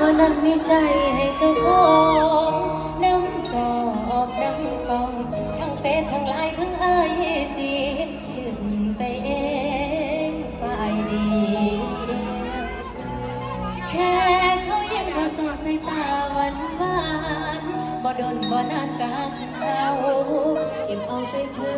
เท่านั้นมีใจให้เจ้าของน้ำจอบน้ำซองทั้งเฟซทั้งไลน์ทั้งไอจีขึ้นไปเองฝ่ายดี แค่เขายิ้มก็สอดสาตาหวานหวานบ่โดนบ่นากันเอาเก็บเอาไปเพื่อ